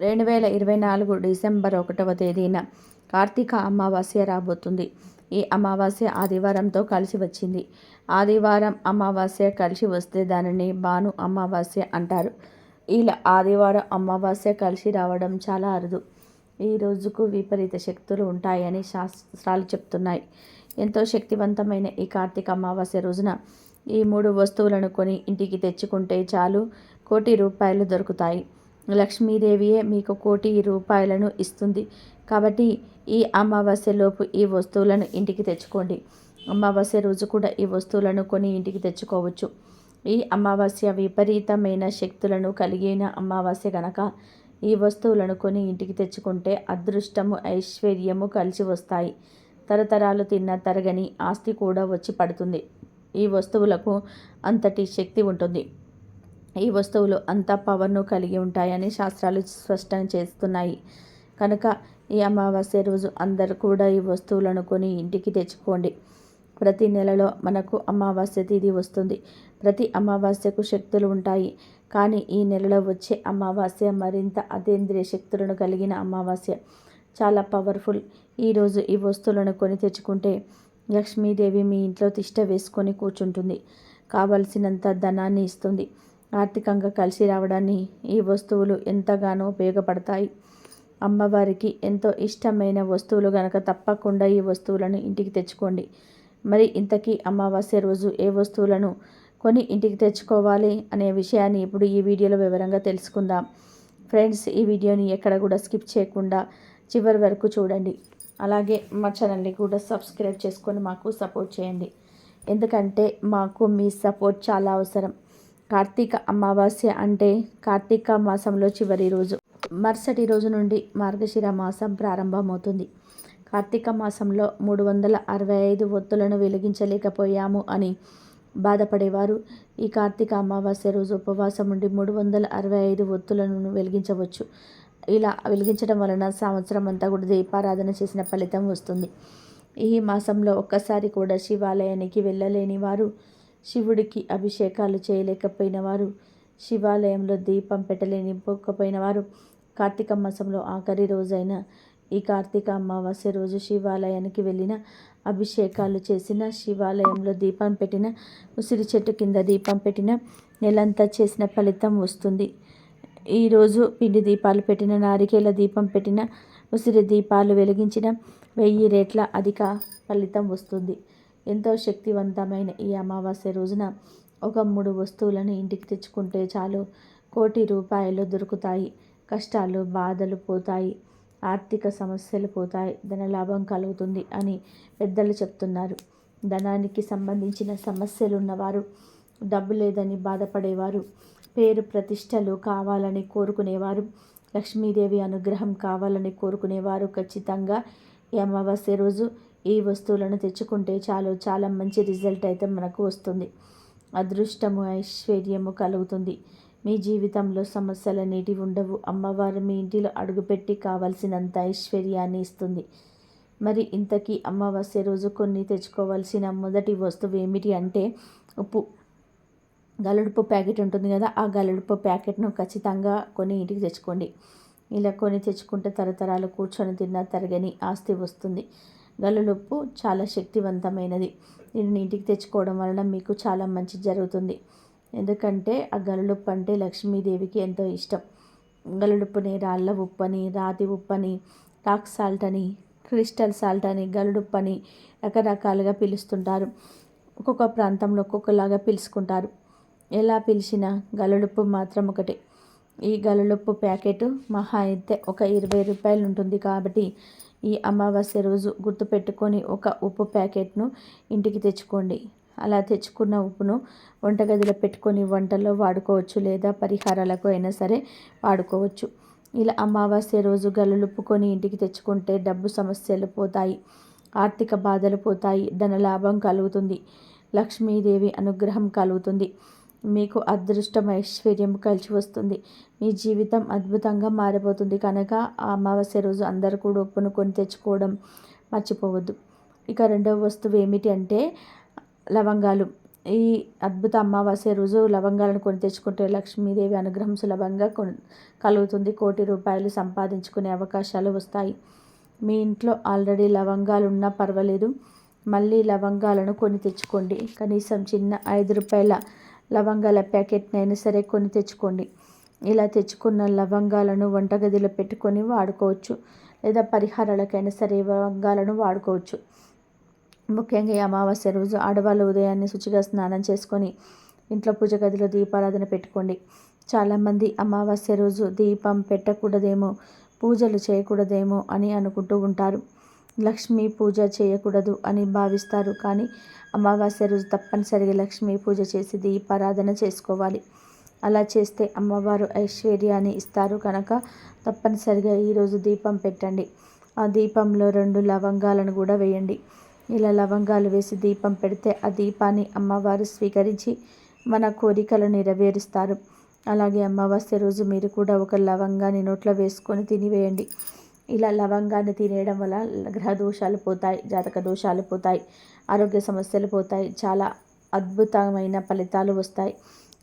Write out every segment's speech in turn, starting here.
రెండు వేల ఇరవై నాలుగు డిసెంబర్ ఒకటవ తేదీన కార్తీక అమావాస్య రాబోతుంది. ఈ అమావాస్య ఆదివారంతో కలిసి వచ్చింది. ఆదివారం అమావాస్య కలిసి వస్తే దానిని భాను అమావాస్య అంటారు. ఇలా ఆదివారం అమావాస్య కలిసి రావడం చాలా అరుదు. ఈ రోజుకు విపరీత శక్తులు ఉంటాయని శాస్త్రాలు చెప్తున్నాయి. ఎంతో శక్తివంతమైన ఈ కార్తీక అమావాస్య రోజున ఈ మూడు వస్తువులను కొని ఇంటికి తెచ్చుకుంటే చాలు కోటి రూపాయలు దొరుకుతాయి. లక్ష్మీదేవియే మీకు కోటి రూపాయలను ఇస్తుంది. కాబట్టి ఈ అమావాస్యలోపు ఈ వస్తువులను ఇంటికి తెచ్చుకోండి. అమావాస్య రోజు కూడా ఈ వస్తువులను కొని ఇంటికి తెచ్చుకోవచ్చు. ఈ అమావాస్య విపరీతమైన శక్తులను కలిగిన అమావాస్య గనక ఈ వస్తువులను కొని ఇంటికి తెచ్చుకుంటే అదృష్టము ఐశ్వర్యము కలిసి వస్తాయి. తరతరాలు తిన్న తరగని ఆస్తి కూడా వచ్చి పడుతుంది. ఈ వస్తువులకు అంతటి శక్తి ఉంటుంది. ఈ వస్తువులు అంత పవర్ను కలిగి ఉంటాయని శాస్త్రాలు స్పష్టం చేస్తున్నాయి. కనుక ఈ అమావాస్య రోజు అందరు కూడా ఈ వస్తువులను కొని ఇంటికి తెచ్చుకోండి. ప్రతి నెలలో మనకు అమావాస్య తిథి వస్తుంది. ప్రతి అమావాస్యకు శక్తులు ఉంటాయి. కానీ ఈ నెలలో వచ్చే అమావాస్య మరింత అతీంద్రియ శక్తులను కలిగిన అమావాస్య. చాలా పవర్ఫుల్. ఈరోజు ఈ వస్తువులను కొని తెచ్చుకుంటే లక్ష్మీదేవి మీ ఇంట్లో తిష్ట వేసుకొని కూర్చుంటుంది. కావలసినంత ధనాన్ని ఇస్తుంది. ఆర్థికంగా కలిసి రావడాన్ని ఈ వస్తువులు ఎంతగానో ఉపయోగపడతాయి. అమ్మవారికి ఎంతో ఇష్టమైన వస్తువులు గనక తప్పకుండా ఈ వస్తువులను ఇంటికి తెచ్చుకోండి. మరి ఇంతకీ అమావాస్య రోజు ఏ వస్తువులను కొని ఇంటికి తెచ్చుకోవాలి అనే విషయాన్ని ఇప్పుడు ఈ వీడియోలో వివరంగా తెలుసుకుందాం. ఫ్రెండ్స్ ఈ వీడియోని ఎక్కడ కూడా స్కిప్ చేయకుండా చివరి వరకు చూడండి. అలాగే మా ఛానల్ని కూడా సబ్స్క్రైబ్ చేసుకొని మాకు సపోర్ట్ చేయండి. ఎందుకంటే మాకు మీ సపోర్ట్ చాలా అవసరం. కార్తీక అమావాస్య అంటే కార్తీక మాసంలో చివరి రోజు. మరుసటి రోజు నుండి మార్గశిర మాసం ప్రారంభమవుతుంది. కార్తీక మాసంలో మూడు వందల అరవై ఐదు ఒత్తులను వెలిగించలేకపోయాము అని బాధపడేవారు. ఈ కార్తీక అమావాస్య రోజు ఉపవాసం ఉండి మూడు వందల అరవై ఐదు ఒత్తులను వెలిగించవచ్చు. ఇలా వెలిగించడం వలన సంవత్సరం అంతా కూడా దీపారాధన చేసిన ఫలితం వస్తుంది. ఈ మాసంలో ఒక్కసారి కూడా శివాలయానికి వెళ్ళలేని వారు శివుడికి అభిషేకాలు చేయలేకపోయిన వారు శివాలయంలో దీపం పెట్టలేని పోకపోయిన వారు కార్తీక మాసంలో ఆఖరి రోజైన ఈ కార్తీక అమావాస్య రోజు శివాలయానికి వెళ్ళిన అభిషేకాలు చేసిన శివాలయంలో దీపం పెట్టిన ఉసిరి చెట్టు కింద దీపం పెట్టిన నెలంతా చేసిన ఫలితం వస్తుంది. ఈరోజు పిండి దీపాలు పెట్టిన నారికేల దీపం పెట్టిన ఉసిరి దీపాలు వెలిగించిన వెయ్యి రేట్ల అధిక ఫలితం వస్తుంది. ఎంతో శక్తివంతమైన ఈ అమావాస్య రోజున ఒక మూడు వస్తువులను ఇంటికి తెచ్చుకుంటే చాలు. కోటి రూపాయలు దొరుకుతాయి. కష్టాలు బాధలు పోతాయి. ఆర్థిక సమస్యలు పోతాయి. ధనలాభం కలుగుతుంది అని పెద్దలు చెప్తున్నారు. ధనానికి సంబంధించిన సమస్యలు ఉన్నవారు డబ్బు లేదని బాధపడేవారు పేరు ప్రతిష్టలు కావాలని కోరుకునేవారు లక్ష్మీదేవి అనుగ్రహం కావాలని కోరుకునేవారు ఖచ్చితంగా ఈ అమావాస్య రోజు ఈ వస్తువులను తెచ్చుకుంటే చాలు చాలా మంచి రిజల్ట్ అయితే మనకు వస్తుంది. అదృష్టము ఐశ్వర్యము కలుగుతుంది. మీ జీవితంలో సమస్యలు అనేటి ఉండవు. అమ్మవారు మీ ఇంటిలో అడుగుపెట్టి కావలసినంత ఐశ్వర్యాన్ని ఇస్తుంది. మరి ఇంతకీ అమావాస్య రోజు కొన్ని తెచ్చుకోవాల్సిన మొదటి వస్తువు ఏమిటి అంటే ఉప్పు. గలుడుపు ప్యాకెట్ ఉంటుంది కదా ఆ గలడుపు ప్యాకెట్ను ఖచ్చితంగా కొన్ని ఇంటికి తెచ్చుకోండి. ఇలా కొని తెచ్చుకుంటే తరతరాలు కూర్చొని తిన్నా తరగని ఆస్తి వస్తుంది. గల్లులుప్పు చాలా శక్తివంతమైనది. దీనిని ఇంటికి తెచ్చుకోవడం వలన మీకు చాలా మంచి జరుగుతుంది. ఎందుకంటే ఆ గలుడుప్పు అంటే లక్ష్మీదేవికి ఎంతో ఇష్టం. గలుడుప్పుని రాళ్ళ ఉప్పని రాతి ఉప్పని రాక్ సాల్ట్ అని క్రిస్టల్ సాల్ట్ అని గలుడుప్పని రకరకాలుగా పిలుస్తుంటారు. ఒక్కొక్క ప్రాంతంలో ఒక్కొక్కలాగా పిలుచుకుంటారు. ఎలా పిలిచినా గలుడుప్పు మాత్రం ఒకటే. ఈ గలుడుప్పు ప్యాకెట్ మహా అయితే ఒక ఇరవై రూపాయలు ఉంటుంది కాబట్టి ఈ అమావాస్య రోజు గుర్తుపెట్టుకొని ఒక ఉప్పు ప్యాకెట్ను ఇంటికి తెచ్చుకోండి. అలా తెచ్చుకున్న ఉప్పును వంటగదిలో పెట్టుకొని వంటల్లో వాడుకోవచ్చు లేదా పరిహారాలకు అయినా సరే వాడుకోవచ్చు. ఇలా అమావాస్య రోజు గలలుపుకొని ఇంటికి తెచ్చుకుంటే డబ్బు సమస్యలు పోతాయి ఆర్థిక బాధలు పోతాయి ధనలాభం కలుగుతుంది లక్ష్మీదేవి అనుగ్రహం కలుగుతుంది. మీకు అదృష్టం ఐశ్వర్యం కలిసి వస్తుంది. మీ జీవితం అద్భుతంగా మారిపోతుంది. కనుక ఆ అమావాస్య రోజు అందరూ కూడా ఉప్పును కొని తెచ్చుకోవడం మర్చిపోవద్దు. ఇక రెండవ వస్తువు ఏమిటి అంటే లవంగాలు. ఈ అద్భుత అమావాస్య రోజు లవంగాలను కొని తెచ్చుకుంటే లక్ష్మీదేవి అనుగ్రహం సులభంగా కొ కలుగుతుంది. కోటి రూపాయలు సంపాదించుకునే అవకాశాలు వస్తాయి. మీ ఇంట్లో ఆల్రెడీ లవంగాలు ఉన్నా పర్వాలేదు. మళ్ళీ లవంగాలను కొని తెచ్చుకోండి. కనీసం చిన్న ఐదు రూపాయల లవంగాల ప్యాకెట్నైనా సరే కొని తెచ్చుకోండి. ఇలా తెచ్చుకున్న లవంగాలను వంటగదిలో పెట్టుకొని వాడుకోవచ్చు. లేదా పరిహారాలకైనా సరే లవంగాలను వాడుకోవచ్చు. ముఖ్యంగా ఈ అమావాస్య రోజు ఆడవాళ్ళు ఉదయాన్నే శుచిగా స్నానం చేసుకొని ఇంట్లో పూజ గదిలో దీపారాధన పెట్టుకోండి. చాలామంది అమావాస్య రోజు దీపం పెట్టకూడదేమో పూజలు చేయకూడదేమో అని అనుకుంటూ ఉంటారు. లక్ష్మీ పూజ చేయకూడదు అని భావిస్తారు. కానీ అమావాస్య రోజు తప్పనిసరిగా లక్ష్మీ పూజ చేసి దీపారాధన చేసుకోవాలి. అలా చేస్తే అమ్మవారు ఐశ్వర్యాన్ని ఇస్తారు. కనుక తప్పనిసరిగా ఈరోజు దీపం పెట్టండి. ఆ దీపంలో రెండు లవంగాలను కూడా వేయండి. ఇలా లవంగాలు వేసి దీపం పెడితే ఆ దీపాన్ని అమ్మవారు స్వీకరించి మన కోరికలు నెరవేరుస్తారు. అలాగే అమావాస్య రోజు మీరు కూడా ఒక లవంగాన్ని నోట్లో వేసుకొని తినివేయండి. ఇలా లవంగాన్ని తినేయడం వల్ల గ్రహ దోషాలు పోతాయి జాతక దోషాలు పోతాయి ఆరోగ్య సమస్యలు పోతాయి చాలా అద్భుతమైన ఫలితాలు వస్తాయి.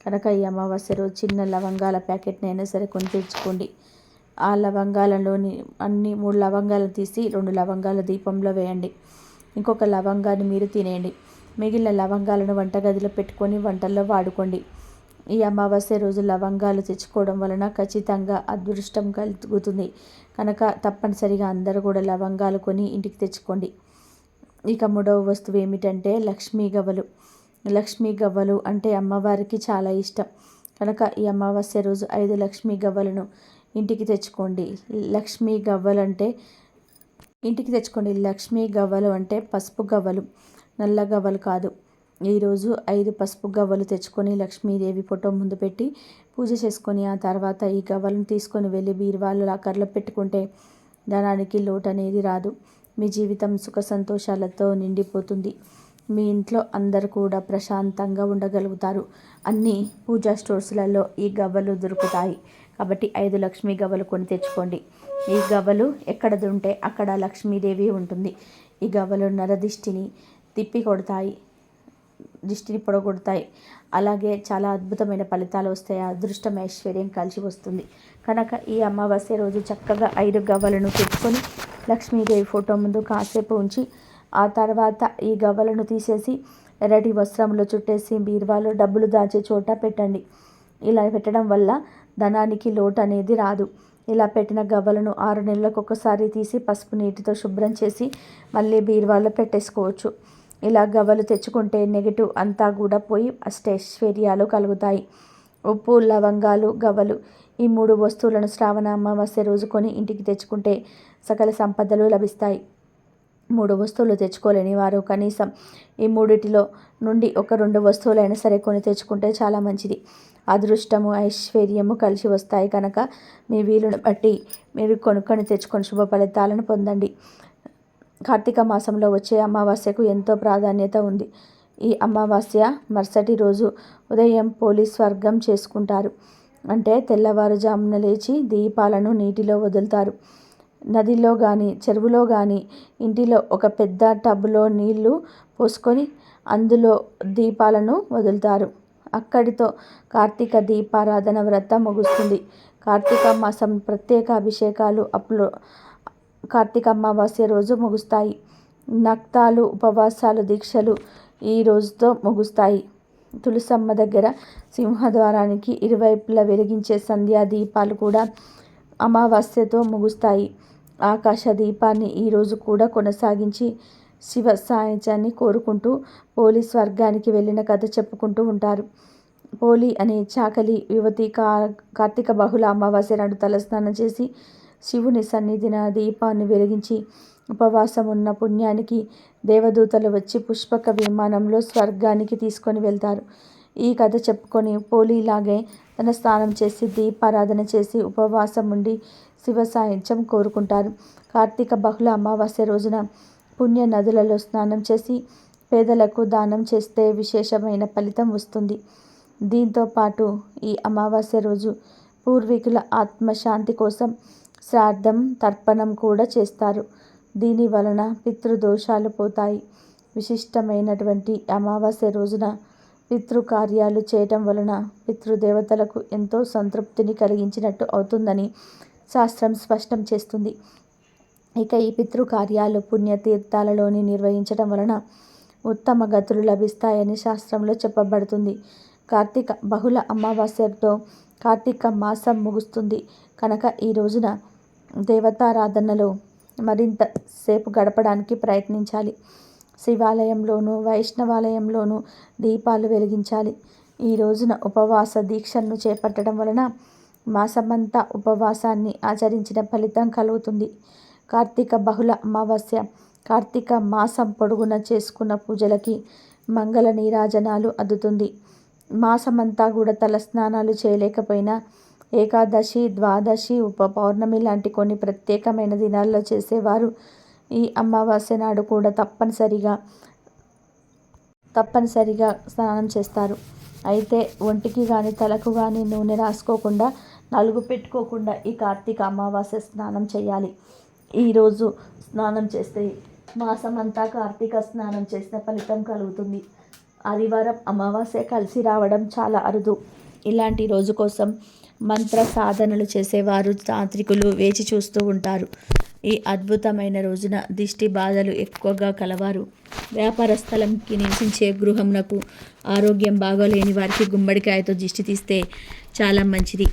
కనుక ఈ అమావాస్య రోజు చిన్న లవంగాల ప్యాకెట్ని అయినా సరే కొని తెచ్చుకోండి. ఆ లవంగాలలోని అన్ని మూడు లవంగాలు తీసి రెండు లవంగాల దీపంలో వేయండి. ఇంకొక లవంగాన్ని మీరు తినేయండి. మిగిలిన లవంగాలను వంటగదిలో పెట్టుకొని వంటల్లో వాడుకోండి. ఈ అమావాస్య రోజు లవంగాలు తెచ్చుకోవడం వలన ఖచ్చితంగా అదృష్టం కలుగుతుంది. కనుక తప్పనిసరిగా అందరూ కూడా లవంగాలు కొని ఇంటికి తెచ్చుకోండి. ఇక మూడవ వస్తువు ఏమిటంటే లక్ష్మీ గవ్వలు. లక్ష్మీ గవ్వలు అంటే అమ్మవారికి చాలా ఇష్టం. కనుక ఈ అమావాస్య రోజు ఐదు లక్ష్మీ గవ్వలను ఇంటికి తెచ్చుకోండి. లక్ష్మీ గవ్వలు అంటే ఇంటికి తెచ్చుకోండి. లక్ష్మీ గవ్వలు అంటే పసుపు గవ్వలు. నల్ల గవ్వలు కాదు. ఈరోజు ఐదు పసుపు గవ్వలు తెచ్చుకొని లక్ష్మీదేవి ఫోటో ముందు పెట్టి పూజ చేసుకొని ఆ తర్వాత ఈ గవ్వలను తీసుకొని వెళ్ళి బీరువాళ్ళు లాకర్లో పెట్టుకుంటే ధనానికి లోటు అనేది రాదు. మీ జీవితం సుఖ సంతోషాలతో నిండిపోతుంది. మీ ఇంట్లో అందరు కూడా ప్రశాంతంగా ఉండగలుగుతారు. అన్ని పూజా స్టోర్స్లలో ఈ గవ్వలు దొరుకుతాయి. కాబట్టి ఐదు లక్ష్మీ గవ్వలు కొని తెచ్చుకోండి. ఈ గవ్వలు ఎక్కడ ఉంటే అక్కడ లక్ష్మీదేవి ఉంటుంది. ఈ గవ్వలు నరదిష్టిని తిప్పి కొడతాయి. దృష్టిని పొడగొడతాయి. అలాగే చాలా అద్భుతమైన ఫలితాలు వస్తాయి. అదృష్టం ఐశ్వర్యం కలిసి వస్తుంది. కనుక ఈ అమావాస్య రోజు చక్కగా ఐదు గవ్వలను పెట్టుకొని లక్ష్మీదేవి ఫోటో ముందు కాసేపు ఉంచి ఆ తర్వాత ఈ గవ్వలను తీసేసి ఎర్రటి వస్త్రంలో చుట్టేసి బీరువాలో డబ్బులు దాచే చోట పెట్టండి. ఇలా పెట్టడం వల్ల ధనానికి లోటు అనేది రాదు. ఇలా పెట్టిన గవ్వలను ఆరు నెలలకు ఒకసారి తీసి పసుపు నీటితో శుభ్రం చేసి మళ్ళీ బీరువాలో పెట్టేసుకోవచ్చు. ఇలా గవ్వలు తెచ్చుకుంటే నెగిటివ్ అంతా కూడా పోయి అష్టైశ్వర్యాలు కలుగుతాయి. ఉప్పు లవంగాలు గవ్వలు ఈ మూడు వస్తువులను శ్రావణ అమావాస్య రోజు కొని ఇంటికి తెచ్చుకుంటే సకల సంపదలు లభిస్తాయి. మూడు వస్తువులు తెచ్చుకోలేని వారు కనీసం ఈ మూడిటిలో నుండి ఒక రెండు వస్తువులైనా సరే కొని తెచ్చుకుంటే చాలా మంచిది. అదృష్టము ఐశ్వర్యము కలిసి వస్తాయి. కనుక మీ వీలును బట్టి మీరు కొనుక్కొని తెచ్చుకొని శుభ ఫలితాలను పొందండి. కార్తీక మాసంలో వచ్చే అమావాస్యకు ఎంతో ప్రాధాన్యత ఉంది. ఈ అమావాస్య మరుసటి రోజు ఉదయం పోలీస్ స్వర్గం చేసుకుంటారు. అంటే తెల్లవారుజామున లేచి దీపాలను నీటిలో వదులుతారు. నదిలో కానీ చెరువులో కానీ ఇంటిలో ఒక పెద్ద టబ్లో నీళ్ళు పోసుకొని అందులో దీపాలను వదులుతారు. అక్కడితో కార్తీక దీపారాధన వ్రతం ముగుస్తుంది. కార్తీక మాసం ప్రత్యేక అభిషేకాలు అప్లో కార్తీక అమావాస్య రోజు ముగుస్తాయి. నక్తాలు ఉపవాసాలు దీక్షలు ఈ రోజుతో ముగుస్తాయి. తులసమ్మ దగ్గర సింహద్వారానికి ఇరువైపులా వెలిగించే సంధ్యా దీపాలు కూడా అమావాస్యతో ముగుస్తాయి. ఆకాశ దీపాన్ని ఈరోజు కూడా కొనసాగించి శివ సాహిత్యాన్ని కోరుకుంటూ పోలీస్ వర్గానికి వెళ్ళిన కథ చెప్పుకుంటూ ఉంటారు. పోలి అనే చాకలి యువతి కా కార్తీక బహుళ అమావాస్య నాడు తలస్నానం చేసి శివుని సన్నిధిన దీపాన్ని వెలిగించి ఉపవాసం ఉన్న పుణ్యానికి దేవదూతలు వచ్చి పుష్పక విమానంలో స్వర్గానికి తీసుకొని వెళ్తారు. ఈ కథ చెప్పుకొని పోలీలాగే తన స్నానం చేసి దీపారాధన చేసి ఉపవాసం ఉండి శివ సాహిత్యం కోరుకుంటారు. కార్తీక బహుళ అమావాస్య రోజున పుణ్య నదులలో స్నానం చేసి పేదలకు దానం చేస్తే విశేషమైన ఫలితం వస్తుంది. దీంతో పాటు ఈ అమావాస్య రోజు పూర్వీకుల ఆత్మశాంతి కోసం శ్రాద్ధం తర్పణం కూడా చేస్తారు. దీని వలన పితృదోషాలు పోతాయి. విశిష్టమైనటువంటి అమావాస్య రోజున పితృకార్యాలు చేయటం వలన పితృదేవతలకు ఎంతో సంతృప్తిని కలిగించినట్టు అవుతుందని శాస్త్రం స్పష్టం చేస్తుంది. ఇక ఈ పితృకార్యాలు పుణ్యతీర్థాలలోని నిర్వహించడం వలన ఉత్తమ గతులు లభిస్తాయని శాస్త్రంలో చెప్పబడుతుంది. కార్తీక బహుళ అమావాస్యతో కార్తీక మాసం ముగుస్తుంది. కనుక ఈ రోజున దేవతారాధనలో మరింత సేపు గడపడానికి ప్రయత్నించాలి. శివాలయంలోనూ వైష్ణవాలయంలోనూ దీపాలు వెలిగించాలి. ఈ రోజున ఉపవాస దీక్షను చేపట్టడం వలన మాసమంతా ఉపవాసాన్ని ఆచరించిన ఫలితం కలుగుతుంది. కార్తీక బహుళ అమావాస్య కార్తీక మాసం పొడుగున చేసుకున్న పూజలకి మంగళ నీరాజనాలు అద్దుతుంది. మాసమంతా కూడా తలస్నానాలు చేయలేకపోయినా ఏకాదశి ద్వాదశి ఉప పౌర్ణమి లాంటి కొన్ని ప్రత్యేకమైన దినాల్లో చేసేవారు. ఈ అమావాస్య నాడు కూడా తప్పనిసరిగా తప్పనిసరిగా స్నానం చేస్తారు. అయితే ఒంటికి కానీ తలకు కానీ నూనె రాసుకోకుండా నలుగు పెట్టుకోకుండా ఈ కార్తీక అమావాస్య స్నానం చేయాలి. ఈరోజు స్నానం చేస్తే మాసం అంతా కార్తీక స్నానం చేసిన ఫలితం కలుగుతుంది. ఆదివారం అమావాస్య కలిసి రావడం చాలా అరుదు. ఇలాంటి రోజు కోసం మంత్ర సాధనలు చేసేవారు తాంత్రికులు వేచి చూస్తూ ఉంటారు. ఈ అద్భుతమైన రోజున దిష్టి బాధలు ఎక్కువగా కలవారు. వ్యాపార స్థలంకి నివసించే గృహమునకు ఆరోగ్యం బాగోలేని వారికి గుమ్మడికాయతో దిష్టి తీస్తే చాలా మంచిది.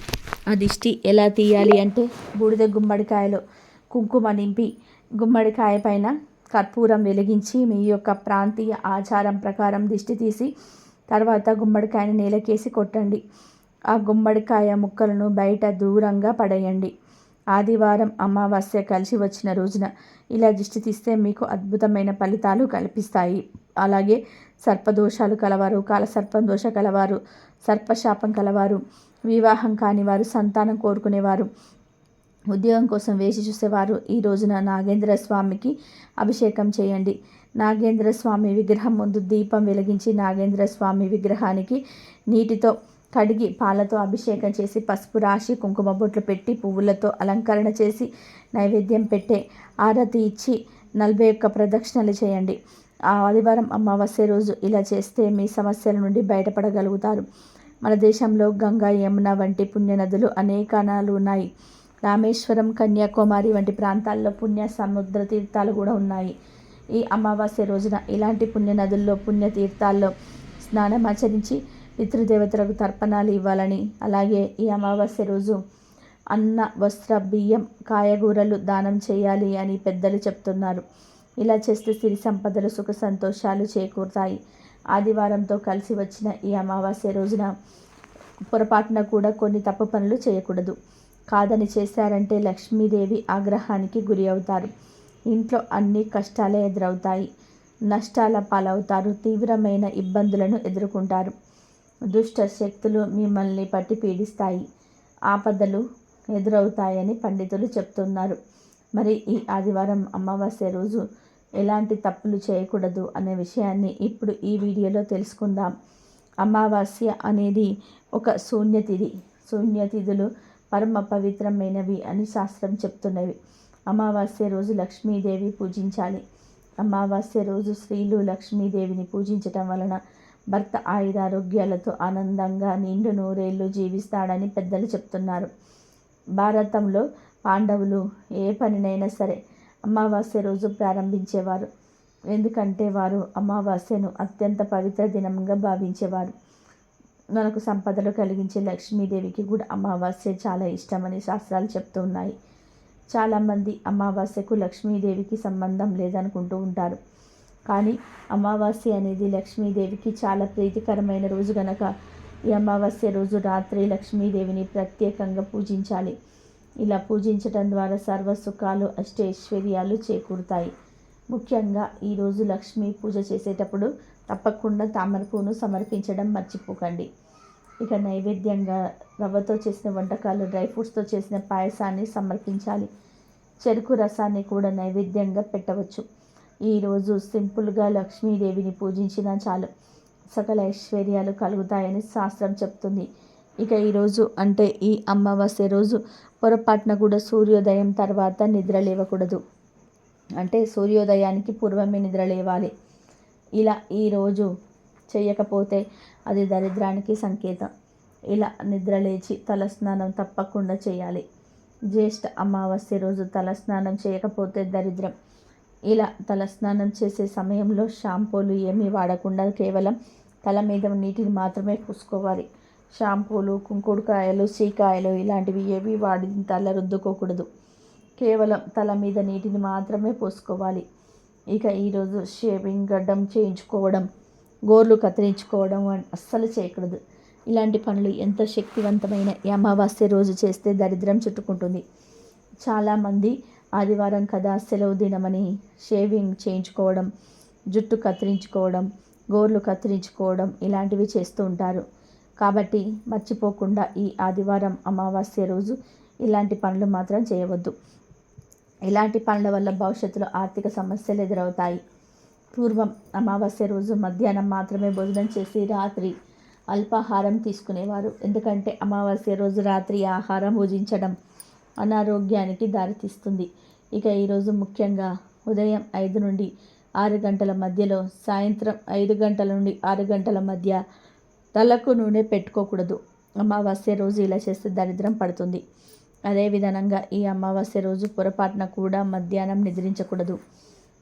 ఆ దిష్టి ఎలా తీయాలి అంటే బూడిద గుమ్మడికాయలో కుంకుమ నింపి గుమ్మడికాయ పైన కర్పూరం వెలిగించి మీ యొక్క ప్రాంతీయ ఆచారం ప్రకారం దిష్టి తీసి తర్వాత గుమ్మడికాయని నేలకేసి కొట్టండి. ఆ గుమ్మడికాయ ముక్కలను బయట దూరంగా పడేయండి. ఆదివారం అమావాస్య కలిసి వచ్చిన రోజున ఇలా దిష్టి తీస్తే మీకు అద్భుతమైన ఫలితాలు కల్పిస్తాయి. అలాగే సర్పదోషాలు కలవారు కాలసర్పం దోష కలవారు సర్పశాపం కలవారు వివాహం కానివారు సంతానం కోరుకునేవారు ఉద్యోగం కోసం వేచి చూసేవారు ఈ రోజున నాగేంద్ర స్వామికి అభిషేకం చేయండి. నాగేంద్ర స్వామి విగ్రహం ముందు దీపం వెలిగించి నాగేంద్ర స్వామి విగ్రహానికి నీటితో కడిగి పాలతో అభిషేకం చేసి పసుపు రాసి కుంకుమ బొట్లు పెట్టి పువ్వులతో అలంకరణ చేసి నైవేద్యం పెట్టే ఆరతి ఇచ్చి నలభై ఒక్క ప్రదక్షిణలు చేయండి. ఆ ఆదివారం అమావాస్య రోజు ఇలా చేస్తే మీ సమస్యల నుండి బయటపడగలుగుతారు. మన దేశంలో గంగా యమున వంటి పుణ్యనదులు అనేకానాలు ఉన్నాయి. రామేశ్వరం కన్యాకుమారి వంటి ప్రాంతాల్లో పుణ్య సముద్ర తీర్థాలు కూడా ఉన్నాయి. ఈ అమావాస్య రోజున ఇలాంటి పుణ్యనదుల్లో పుణ్యతీర్థాల్లో స్నానం ఆచరించి పితృదేవతలకు తర్పణాలు ఇవ్వాలని. అలాగే ఈ అమావాస్య రోజు అన్న వస్త్ర బియ్యం కాయగూరలు దానం చేయాలి అని పెద్దలు చెప్తున్నారు. ఇలా చేస్తే సిరి సంపదలు సుఖ సంతోషాలు చేకూరుతాయి. ఆదివారంతో కలిసి వచ్చిన ఈ అమావాస్య రోజున పొరపాటున కూడా కొన్ని తప్పు పనులు చేయకూడదు. కాదని చేశారంటే లక్ష్మీదేవి ఆగ్రహానికి గురి అవుతారు. ఇంట్లో అన్ని కష్టాలే ఎదురవుతాయి. నష్టాల పాలవుతారు. తీవ్రమైన ఇబ్బందులను ఎదుర్కొంటారు. దుష్ట శక్తులు మిమ్మల్ని పట్టి పీడిస్తాయి. ఆపదలు ఎదురవుతాయని పండితులు చెప్తున్నారు. మరి ఈ ఆదివారం అమావాస్య రోజు ఎలాంటి తప్పులు చేయకూడదు అనే విషయాన్ని ఇప్పుడు ఈ వీడియోలో తెలుసుకుందాం. అమావాస్య అనేది ఒక శూన్యతిథి. శూన్యతిథులు పరమ పవిత్రమైనవి అని శాస్త్రం చెప్తున్నవి. అమావాస్య రోజు లక్ష్మీదేవి పూజించాలి. అమావాస్య రోజు స్త్రీలు లక్ష్మీదేవిని పూజించటం వలన భర్త ఆయురారోగ్యాలతో ఆనందంగా నిండు నూరేళ్ళు జీవిస్తాడని పెద్దలు చెప్తున్నారు. భారతంలో పాండవులు ఏ పనినైనా సరే అమావాస్య రోజు ప్రారంభించేవారు. ఎందుకంటే వారు అమావాస్యను అత్యంత పవిత్ర దినంగా భావించేవారు. మనకు సంపదలు కలిగించే లక్ష్మీదేవికి కూడా అమావాస్య చాలా ఇష్టమని శాస్త్రాలు చెప్తున్నాయి. చాలామంది అమావాస్యకు లక్ష్మీదేవికి సంబంధం లేదనుకుంటూ ఉంటారు. కానీ అమావాస్య అనేది లక్ష్మీదేవికి చాలా ప్రీతికరమైన రోజు గనక ఈ అమావాస్య రోజు రాత్రి లక్ష్మీదేవిని ప్రత్యేకంగా పూజించాలి. ఇలా పూజించటం ద్వారా సర్వ సుఖాలు అష్టైశ్వర్యాలు చేకూరుతాయి. ముఖ్యంగా ఈరోజు లక్ష్మీ పూజ చేసేటప్పుడు తప్పకుండా తామరపూను సమర్పించడం మర్చిపోకండి. ఇక నైవేద్యంగా రవ్వతో చేసిన వంటకాలు డ్రై ఫ్రూట్స్తో చేసిన పాయసాన్ని సమర్పించాలి. చెరుకు రసాన్ని కూడా నైవేద్యంగా పెట్టవచ్చు. ఈరోజు సింపుల్గా లక్ష్మీదేవిని పూజించినా చాలు. సకల ఐశ్వర్యాలు కలుగుతాయని శాస్త్రం చెప్తుంది. ఇక ఈరోజు అంటే ఈ అమావాస్య రోజు పొరపాటున కూడా సూర్యోదయం తర్వాత నిద్ర లేవకూడదు. అంటే సూర్యోదయానికి పూర్వమే నిద్ర లేవాలి. ఇలా ఈరోజు చేయకపోతే అది దరిద్రానికి సంకేతం. ఇలా నిద్ర లేచి తలస్నానం తప్పకుండా చేయాలి. జ్యేష్ఠ అమావాస్య రోజు తలస్నానం చేయకపోతే దరిద్రం. ఇలా తలస్నానం చేసే సమయంలో షాంపూలు ఏమీ వాడకుండా కేవలం తల మీద నీటిని మాత్రమే పూసుకోవాలి. షాంపూలు కుంకుడుకాయలు సీకాయలు ఇలాంటివి ఏవి వాడి తల రుద్దుకోకూడదు. కేవలం తల మీద నీటిని మాత్రమే పోసుకోవాలి. ఇక ఈరోజు షేవింగ్ గడ్డం చేయించుకోవడం గోర్లు కత్తిరించుకోవడం అస్సలు చేయకూడదు. ఇలాంటి పనులు ఎంత శక్తివంతమైన అమావాస్య రోజు చేస్తే దరిద్రం చుట్టుకుంటుంది. చాలామంది ఆదివారం కదా సెలవు దినమని షేవింగ్ చేయించుకోవడం జుట్టు కత్తిరించుకోవడం గోర్లు కత్తిరించుకోవడం ఇలాంటివి చేస్తూ ఉంటారు. కాబట్టి మర్చిపోకుండా ఈ ఆదివారం అమావాస్య రోజు ఇలాంటి పనులు మాత్రం చేయవద్దు. ఇలాంటి పనుల వల్ల భవిష్యత్తులో ఆర్థిక సమస్యలు ఎదురవుతాయి. పూర్వం అమావాస్య రోజు మధ్యాహ్నం మాత్రమే భోజనం చేసి రాత్రి అల్పాహారం తీసుకునేవారు. ఎందుకంటే అమావాస్య రోజు రాత్రి ఆహారం భుజించడం అనారోగ్యానికి దారితీస్తుంది. ఇక ఈరోజు ముఖ్యంగా ఉదయం ఐదు నుండి ఆరు గంటల మధ్యలో సాయంత్రం ఐదు గంటల నుండి ఆరు గంటల మధ్య తలకు నూనె పెట్టుకోకూడదు. అమావాస్య రోజు ఇలా చేస్తే దరిద్రం పడుతుంది. అదే విధంగా ఈ అమావాస్య రోజు పొరపాటున కూడా మధ్యాహ్నం నిద్రించకూడదు.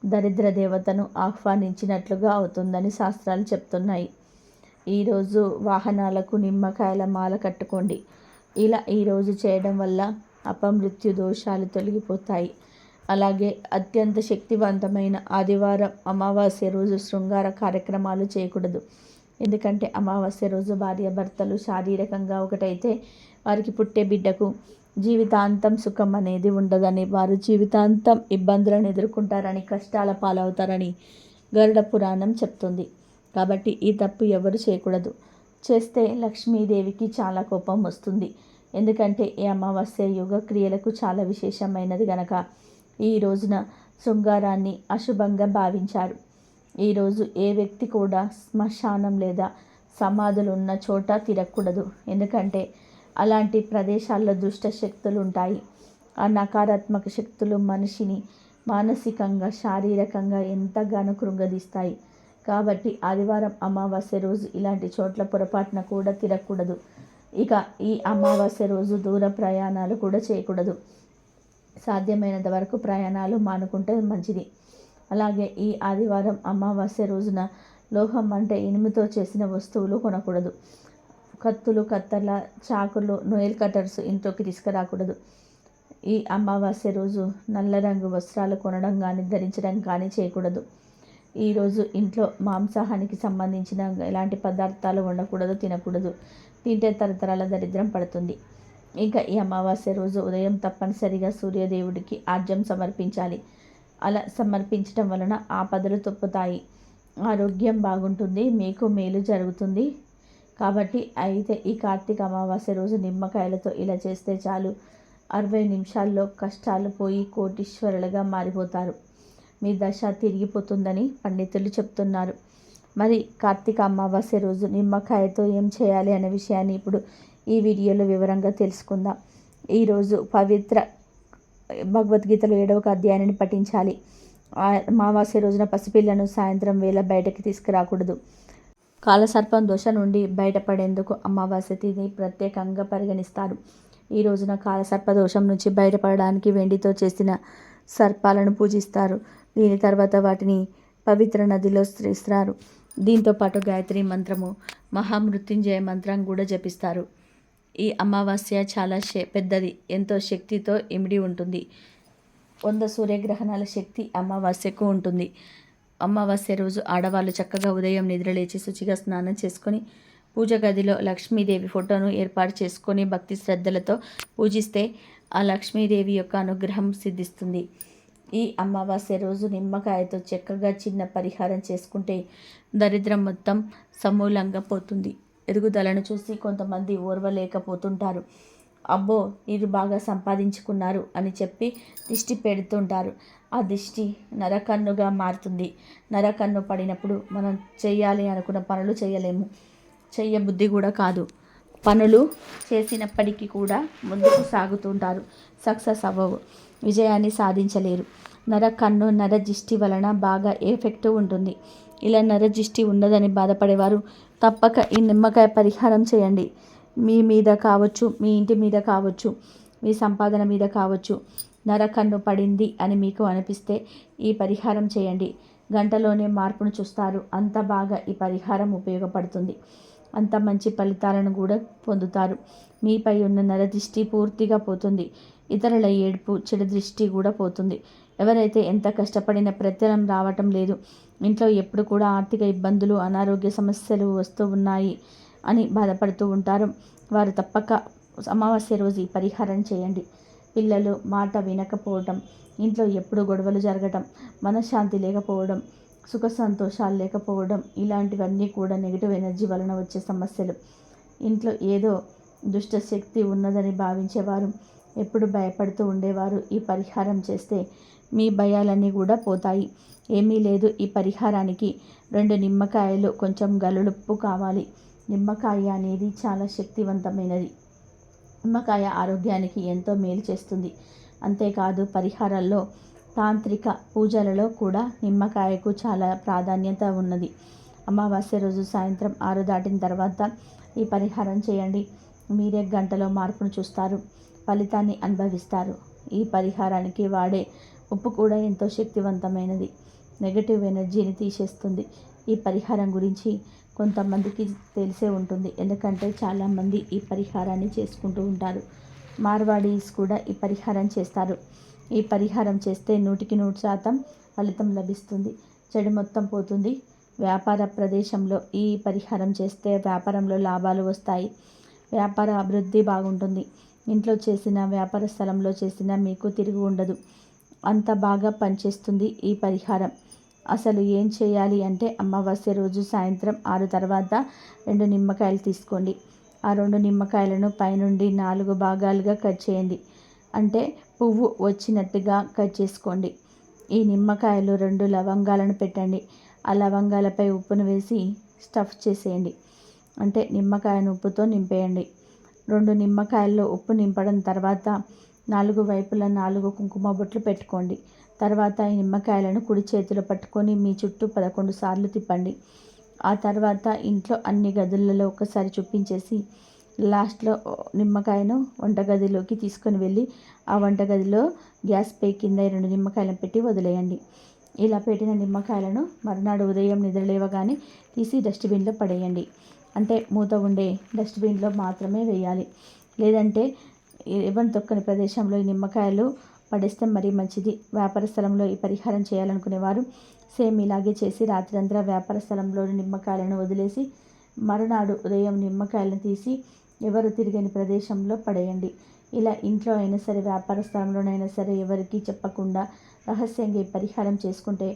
దరిద్ర దేవతను ఆహ్వానించినట్లుగా అవుతుందని శాస్త్రాలు చెప్తున్నాయి. ఈరోజు వాహనాలకు నిమ్మకాయల మాల కట్టుకోండి. ఇలా ఈరోజు చేయడం వల్ల అపమృత్యు దోషాలు తొలగిపోతాయి. అలాగే అత్యంత శక్తివంతమైన ఆదివారం అమావాస్య రోజు శృంగార కార్యక్రమాలు చేయకూడదు. ఎందుకంటే అమావాస్య రోజు భార్యాభర్తలు శారీరకంగా ఒకటైతే వారికి పుట్టే బిడ్డకు జీవితాంతం సుఖం అనేది ఉండదని వారు జీవితాంతం ఇబ్బందులను ఎదుర్కొంటారని కష్టాల పాలవుతారని గరుడ పురాణం చెప్తుంది. కాబట్టి ఈ తప్పు ఎవరు చేయకూడదు. చేస్తే లక్ష్మీదేవికి చాలా కోపం వస్తుంది. ఎందుకంటే ఈ అమావాస్య యుగ క్రియలకు చాలా విశేషమైనది గనక. ఈ రోజున శృంగారాన్ని అశుభంగా భావించారు. ఈరోజు ఏ వ్యక్తి కూడా శ్మశానం లేదా సమాధులు ఉన్న చోట తిరగకూడదు. ఎందుకంటే అలాంటి ప్రదేశాల్లో దుష్ట శక్తులు ఉంటాయి. ఆ నకారాత్మక శక్తులు మనిషిని మానసికంగా శారీరకంగా ఎంతగానో కృంగదీస్తాయి. కాబట్టి ఆదివారం అమావాస్య రోజు ఇలాంటి చోట్ల పొరపాటున కూడా తిరగకూడదు. ఇక ఈ అమావాస్య రోజు దూర ప్రయాణాలు కూడా చేయకూడదు. సాధ్యమైనంత వరకు ప్రయాణాలు మానుకుంటే మంచిది. అలాగే ఈ ఆదివారం అమావాస్య రోజున లోహం అంటే ఇనుముతో చేసిన వస్తువులు కొనకూడదు. కత్తులు కత్తర్ల చాకులు నోయల్ కట్టర్స్ ఇంట్లోకి తీసుకురాకూడదు. ఈ అమావాస్య రోజు నల్ల రంగు వస్త్రాలు కొనడం కానీ ధరించడం కానీ చేయకూడదు. ఈరోజు ఇంట్లో మాంసాహానికి సంబంధించిన ఎలాంటి పదార్థాలు ఉండకూడదు తినకూడదు. తింటే తరతరాల దరిద్రం పడుతుంది. ఇంకా ఈ అమావాస్య రోజు ఉదయం తప్పనిసరిగా సూర్యదేవుడికి ఆర్జం సమర్పించాలి. అలా సమర్పించడం వలన ఆపదలు తొప్పుతాయి ఆరోగ్యం బాగుంటుంది మీకు మేలు జరుగుతుంది. కాబట్టి అయితే ఈ కార్తీక అమావాస్య రోజు నిమ్మకాయలతో ఇలా చేస్తే చాలు. అరవై నిమిషాల్లో కష్టాలు పోయి కోటీశ్వరులుగా మారిపోతారు. మీ దశ తిరిగిపోతుందని పండితులు చెప్తున్నారు. మరి కార్తీక అమావాస్య రోజు నిమ్మకాయతో ఏం చేయాలి అనే విషయాన్ని ఇప్పుడు ఈ వీడియోలో వివరంగా తెలుసుకుందాం. ఈరోజు పవిత్ర భగవద్గీతలో ఏడవ అధ్యాయాన్ని పఠించాలి. అమావాస్య రోజున పసిపిల్లను సాయంత్రం వేళ బయటకి తీసుకురాకూడదు. కాలసర్పం దోష నుండి బయటపడేందుకు అమావాస్య తిథి ప్రత్యేకంగా పరిగణిస్తారు. ఈ రోజున కాలసర్ప దోషం నుంచి బయటపడడానికి వెండితో చేసిన సర్పాలను పూజిస్తారు. దీని తర్వాత వాటిని పవిత్ర నదిలో శ్రేస్తారు. దీంతో పాటు గాయత్రి మంత్రము మహామృత్యుంజయ మంత్రం కూడా జపిస్తారు. ఈ అమావాస్య చాలా పెద్దది. ఎంతో శక్తితో ఇమిడి ఉంటుంది. వంద సూర్యగ్రహణాల శక్తి అమావాస్యకు ఉంటుంది. అమావాస్య రోజు ఆడవాళ్ళు చక్కగా ఉదయం నిద్రలేచి శుచిగా స్నానం చేసుకొని పూజ గదిలో లక్ష్మీదేవి ఫోటోను ఏర్పాటు చేసుకొని భక్తి శ్రద్ధలతో పూజిస్తే ఆ లక్ష్మీదేవి యొక్క అనుగ్రహం సిద్ధిస్తుంది. ఈ అమావాస్య రోజు నిమ్మకాయతో చక్కగా చిన్న పరిహారం చేసుకుంటే దరిద్రం మొత్తం సమూలంగా పోతుంది. ఎదుగుదలను చూసి కొంతమంది ఓర్వలేకపోతుంటారు. అబ్బో ఇది బాగా సంపాదించుకున్నారు అని చెప్పి దిష్టి పెడుతుంటారు. ఆ దిష్టి నరకన్నుగా మారుతుంది. నరకన్ను పడినప్పుడు మనం చేయాలి అనుకున్న పనులు చేయలేము. చెయ్యబుద్ధి కూడా కాదు. పనులు చేసినప్పటికీ కూడా ముందుకు సాగుతుంటారు. సక్సెస్ అవ్వవు. విజయాన్ని సాధించలేరు. నర కన్ను నర దిష్టి వలన బాగా ఎఫెక్ట్ ఉంటుంది. ఇలా నరజిష్టి ఉన్నదని బాధపడేవారు తప్పక ఈ నిమ్మకాయ పరిహారం చేయండి. మీ మీద కావచ్చు మీ ఇంటి మీద కావచ్చు మీ సంపాదన మీద కావచ్చు నరకన్ను పడింది అని మీకు అనిపిస్తే ఈ పరిహారం చేయండి. గంటలోనే మార్పును చూస్తారు. అంత బాగా ఈ పరిహారం ఉపయోగపడుతుంది. అంత మంచి ఫలితాలను కూడా పొందుతారు. మీపై ఉన్న నరదిష్టి పూర్తిగా పోతుంది. ఇతరుల ఏడుపు చెడు దృష్టి కూడా పోతుంది. ఎవరైతే ఎంత కష్టపడినా ప్రతిఫలం రావటం లేదు. ఇంట్లో ఎప్పుడు కూడా ఆర్థిక ఇబ్బందులు అనారోగ్య సమస్యలు వస్తూ ఉన్నాయి అని బాధపడుతూ ఉంటారు. వారు తప్పక అమావాస్య రోజు ఈ పరిహారం చేయండి. పిల్లలు మాట వినకపోవటం ఇంట్లో ఎప్పుడు గొడవలు జరగటం మనశ్శాంతి లేకపోవడం సుఖ సంతోషాలు లేకపోవడం ఇలాంటివన్నీ కూడా నెగిటివ్ ఎనర్జీ వలన వచ్చే సమస్యలు. ఇంట్లో ఏదో దుష్ట శక్తి ఉన్నదని భావించేవారు. ఎప్పుడు భయపడుతూ ఉండేవారు. ఈ పరిహారం చేస్తే మీ భయాలన్నీ కూడా పోతాయి. ఏమీ లేదు ఈ పరిహారానికి. రెండు నిమ్మకాయలు కొంచెం గలుడుప్పు కావాలి. నిమ్మకాయ అనేది చాలా శక్తివంతమైనది. నిమ్మకాయ ఆరోగ్యానికి ఎంతో మేలు చేస్తుంది. అంతేకాదు పరిహారాల్లో తాంత్రిక పూజలలో కూడా నిమ్మకాయకు చాలా ప్రాధాన్యత ఉన్నది. అమావాస్య రోజు సాయంత్రం ఆరు దాటిన తర్వాత ఈ పరిహారం చేయండి. మీరే గంటలో మార్పును చూస్తారు. ఫలితాన్ని అనుభవిస్తారు. ఈ పరిహారానికి వాడే ఉప్పు కూడా ఎంతో శక్తివంతమైనది. నెగటివ్ ఎనర్జీని తీసేస్తుంది. ఈ పరిహారం గురించి కొంతమందికి తెలిసే ఉంటుంది. ఎందుకంటే చాలామంది ఈ పరిహారాన్ని చేసుకుంటూ ఉంటారు. మార్వాడీస్ కూడా ఈ పరిహారం చేస్తారు. ఈ పరిహారం చేస్తే నూటికి నూరు శాతం ఫలితం లభిస్తుంది. చెడు మొత్తం పోతుంది. వ్యాపార ప్రదేశంలో ఈ పరిహారం చేస్తే వ్యాపారంలో లాభాలు వస్తాయి. వ్యాపార అభివృద్ధి బాగుంటుంది. ఇంట్లో చేసిన వ్యాపార స్థలంలో చేసిన మీకు తిరుగు ఉండదు. అంత బాగా పనిచేస్తుంది ఈ పరిహారం. అసలు ఏం చేయాలి అంటే అమావాస్య రోజు సాయంత్రం ఆరు తర్వాత రెండు నిమ్మకాయలు తీసుకోండి. ఆ రెండు నిమ్మకాయలను పైనుండి నాలుగు భాగాలుగా కట్ చేయండి. అంటే పువ్వు వచ్చినట్టుగా కట్ చేసుకోండి. ఈ నిమ్మకాయలు రెండు లవంగాలను పెట్టండి. ఆ లవంగాలపై ఉప్పును వేసి స్టఫ్ చేసేయండి. అంటే నిమ్మకాయను ఉప్పుతో నింపేయండి. రెండు నిమ్మకాయల్లో ఉప్పు నింపడం తర్వాత నాలుగు వైపులా నాలుగు కుంకుమ బొట్లు పెట్టుకోండి. తర్వాత ఈ నిమ్మకాయలను కుడి చేతిలో పట్టుకొని మీ చుట్టూ పదకొండు సార్లు తిప్పండి. ఆ తర్వాత ఇంట్లో అన్ని గదులలో ఒకసారి చూపించేసి లాస్ట్లో నిమ్మకాయను వంటగదిలోకి తీసుకొని వెళ్ళి ఆ వంటగదిలో గ్యాస్ పై కింద రెండు నిమ్మకాయలను పెట్టి వదిలేయండి. ఇలా పెట్టిన నిమ్మకాయలను మరునాడు ఉదయం నిద్రలేవగానే తీసి డస్ట్బిన్లో పడేయండి. అంటే మూత ఉండే డస్ట్బిన్లో మాత్రమే వేయాలి. లేదంటే ఎవరిని తొక్కని ప్రదేశంలో ఈ నిమ్మకాయలు పడేస్తే మరీ మంచిది. వ్యాపార స్థలంలో ఈ పరిహారం చేయాలనుకునేవారు సేమ్ ఇలాగే చేసి రాత్రంతా వ్యాపార స్థలంలోని నిమ్మకాయలను వదిలేసి మరునాడు ఉదయం నిమ్మకాయలను తీసి ఎవరు తిరిగని ప్రదేశంలో పడేయండి. ఇలా ఇంట్లో అయినా సరే వ్యాపార స్థలంలోనైనా సరే ఎవరికి చెప్పకుండా రహస్యంగా ఈ పరిహారం చేసుకుంటే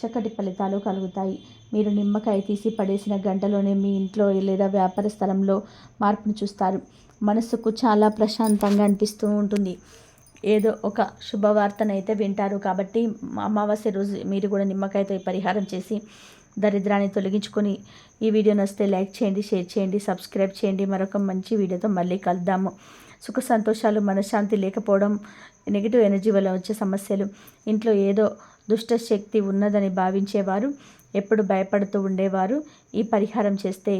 చక్కటి ఫలితాలు కలుగుతాయి. మీరు నిమ్మకాయ తీసి పడేసిన గంటలోనే మీ ఇంట్లో లేదా వ్యాపార స్థలంలో మార్పును చూస్తారు. మనసుకు చాలా ప్రశాంతంగా అనిపిస్తూ ఉంటుంది. ఏదో ఒక శుభవార్తనైతే వింటారు కాబట్టి అమావాస్య రోజు మీరు కూడా నిమ్మకాయతో పరిహారం చేసి దరిద్రాన్ని తొలగించుకొని ఈ వీడియో వస్తే లైక్ చేయండి షేర్ చేయండి సబ్స్క్రైబ్ చేయండి. మరొక మంచి వీడియోతో మళ్ళీ కలుద్దాము. సుఖ సంతోషాలు మనశ్శాంతి లేకపోవడం నెగిటివ్ ఎనర్జీ వల్ల వచ్చే సమస్యలు ఇంట్లో ఏదో దుష్ట శక్తి ఉన్నదని భావించేవారు ఎప్పుడు భయపడుతూ ఉండేవారు. ఈ పరిహారం చేస్తే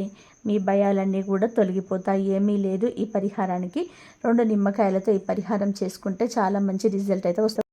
మీ భయాలన్నీ కూడా తొలగిపోతాయి. ఏమీ లేదు ఈ పరిహారానికి. రెండు నిమ్మకాయలతో ఈ పరిహారం చేసుకుంటే చాలా మంచి రిజల్ట్ అయితే వస్తుంది.